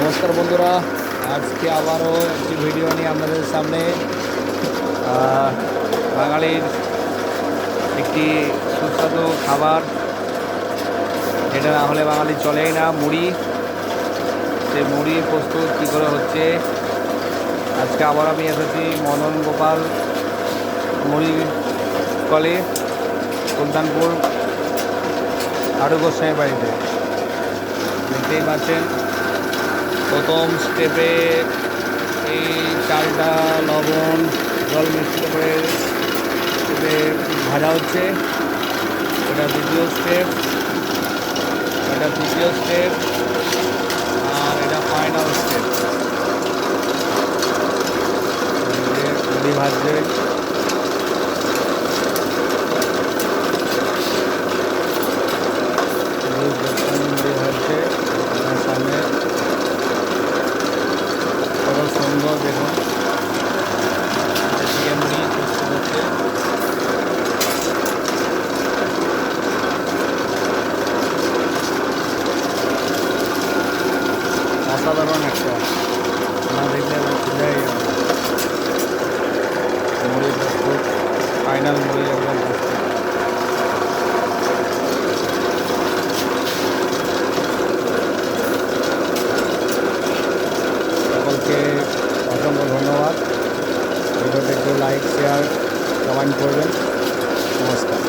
নমস্কার বন্ধুরা, আজকে আবারও একটি ভিডিও নিয়ে আপনাদের সামনে বাঙালির একটি সুস্বাদু খাবার। যেটা না হলে বাঙালি চলেই না, মুড়ি। সে মুড়ি প্রস্তুত কী করে হচ্ছে? আজকে আবার আমি এসেছি মদন গোপাল মুড়ি কলে, সুলতানপুর আরু বাড়িতে। দেখতেই পাচ্ছেন। প্রথম স্টেপে এই চালটা লবণ, জল মিশ্রিত করে স্টেপে ভাজা হচ্ছে। এটা দ্বিতীয় স্টেপ এটা তৃতীয় স্টেপ আর এটা ফাইনাল স্টেপ মুড়ি দেখুন অসাধারণ একটা। না দেখলে যাবে না। মুড়ি ফাইনাল মুড়ি একদম ধন্যবাদ ভিডিওটা একটু লাইক শেয়ার কমেন্ট করবেন নমস্কার